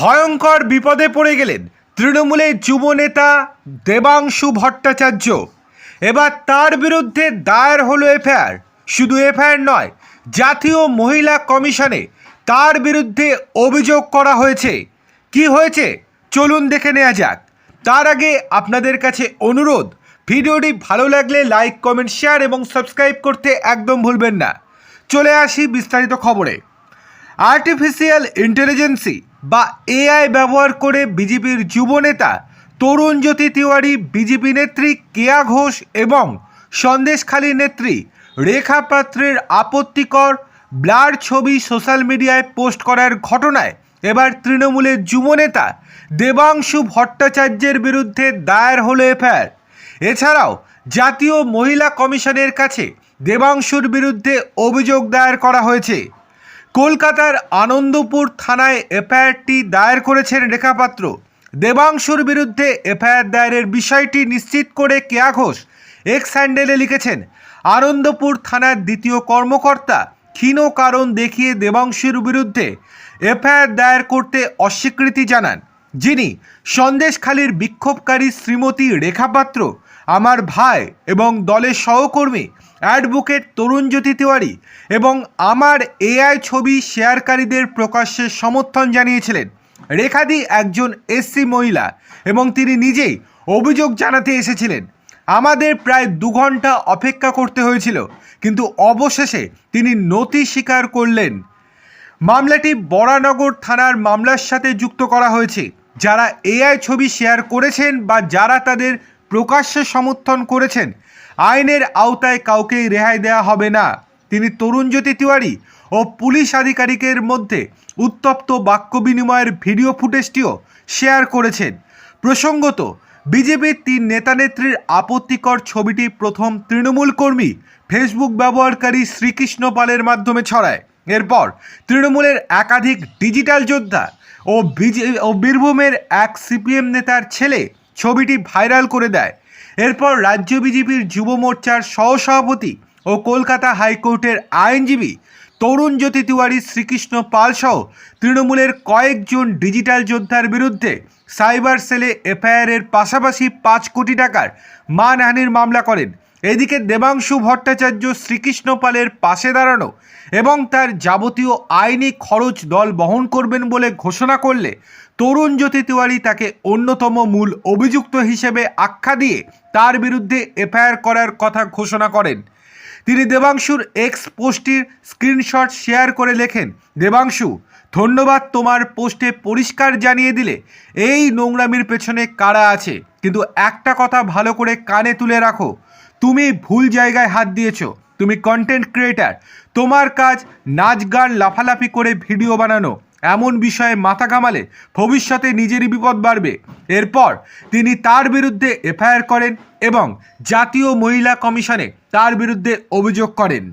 ভয়ঙ্কর বিপদে পড়ে গেলেন তৃণমূলের যুব নেতা দেবাংশু ভট্টাচার্য। এবার তার বিরুদ্ধে দায়ের হলো এফআইআর। শুধু এফআইআর নয়, জাতীয় মহিলা কমিশনে তার বিরুদ্ধে অভিযোগ করা হয়েছে। কি হয়েছে? চলুন দেখে নেওয়া যাক। তার আগে আপনাদের কাছে অনুরোধ, ভিডিওটি ভালো লাগলে লাইক, কমেন্ট, শেয়ার এবং সাবস্ক্রাইব করতে একদম ভুলবেন না। চলে আসি বিস্তারিত খবরে। আর্টিফিশিয়াল ইন্টেলিজেন্সি বা এআই ব্যবহার করে বিজেপির যুবনেতা তরুণ জ্যোতি তিওয়ারি, বিজেপি নেত্রী কেয়া ঘোষ এবং সন্দেশখালী নেত্রী রেখা পাত্রের আপত্তিকর ব্লার ছবি সোশ্যাল মিডিয়ায় পোস্ট করার ঘটনায় এবার তৃণমূলের যুবনেতা দেবাংশু ভট্টাচার্যের বিরুদ্ধে দায়ের হলো এফআইআর। এছাড়াও জাতীয় মহিলা কমিশনের কাছে দেবাংশুর বিরুদ্ধে অভিযোগ দায়ের করা হয়েছে। কলকাতার আনন্দপুর থানায় এফআইআরটি দায়ের করেছেন রেখাপাত্র। দেবাংশুর বিরুদ্ধে এফআইআর দায়েরের বিষয়টি নিশ্চিত করে কেয়া ঘোষ এক্স হ্যান্ডেলে লিখেছেন, আনন্দপুর থানার দ্বিতীয় কর্মকর্তা ক্ষীণ কারণ দেখিয়ে দেবাংশুর বিরুদ্ধে এফআইআর দায়ের করতে অস্বীকৃতি জানান। যিনি সন্দেশখালীর বিক্ষোভকারী শ্রীমতী রেখাপাত্র আমার ভাই এবং দলের সহকর্মী, অ্যাডভোকেট তরুণজ্যোতি তিওয়ারি এবং আমার এআই ছবি শেয়ারকারীদের প্রকাশ্যে সমর্থন জানিয়েছিলেন। রেখাদি একজন এসসি মহিলা এবং তিনি নিজেই অভিযোগ জানাতে এসেছিলেন। আমাদের প্রায় দু ঘণ্টা অপেক্ষা করতে হয়েছিল, কিন্তু অবশেষে তিনি নথি স্বীকার করলেন। মামলাটি বরানগর থানার মামলার সাথে যুক্ত করা হয়েছে। যারা এআই ছবি শেয়ার করেছেন বা যারা তাদের প্রকাশ্যে সমর্থন করেছেন, আইনের আওতায় কাউকেই রেহাই দেওয়া হবে না। তিনি তরুণজ্যোতি তিওয়ারি ও পুলিশ আধিকারিকের মধ্যে উত্তপ্ত বাক্য বিনিময়ের ভিডিও ফুটেজটিও শেয়ার করেছেন। প্রসঙ্গত, বিজেপির তিন নেতানেত্রীর আপত্তিকর ছবিটি প্রথম তৃণমূল কর্মী ফেসবুক ব্যবহারকারী শ্রীকৃষ্ণ পালের মাধ্যমে ছড়ায়। এরপর তৃণমূলের একাধিক ডিজিটাল যোদ্ধা ও বিজে, ও বীরভূমের এক সিপিএম নেতার ছেলে ছবিটি ভাইরাল করে দেয়। এরপর রাজ্য বিজেপির যুব মোর্চার সহসভাপতি ও কলকাতা হাইকোর্টের আইনজীবী তরুণ জ্যোতি তিওয়ারি শ্রীকৃষ্ণ পাল সহ তৃণমূলের কয়েকজন ডিজিটাল যোদ্ধার বিরুদ্ধে সাইবার সেলে এফআইআরের পাশাপাশি পাঁচ কোটি টাকার মানহানির মামলা করেন। এদিকে দেবাংশু ভট্টাচার্য শ্রীকৃষ্ণ পালের পাশে দাঁড়ানো এবং তার যাবতীয় আইনি খরচ দল বহন করবেন বলে ঘোষণা করলে তরুণ জ্যোতি তিওয়ারি তাকে অন্যতম মূল অভিযুক্ত হিসেবে আখ্যা দিয়ে তার বিরুদ্ধে এফআইআর করার কথা ঘোষণা করেন। তিনি দেবাংশুর এক্স পোস্টটির স্ক্রিনশট শেয়ার করে লেখেন, দেবাংশু, ধন্যবাদ তোমার পোস্টে পরিষ্কার জানিয়ে দিলে। এই নোংরামির পেছনে কারা আছে? কিন্তু একটা কথা ভালো করে কানে তুলে রাখো। তুমি ভুল জায়গায় হাত দিয়েছ। তুমি কন্টেন্ট ক্রিয়েটার তোমার কাজ নাচ গান লাফালাফি করে ভিডিও বানানো। এমন বিষয়ে মাথা ঘামালে ভবিষ্যতে নিজেরই বিপদ বাড়বে। এরপর তিনি তার বিরুদ্ধে এফআইআর করেন এবং জাতীয় মহিলা কমিশনে তার বিরুদ্ধে অভিযোগ করেন।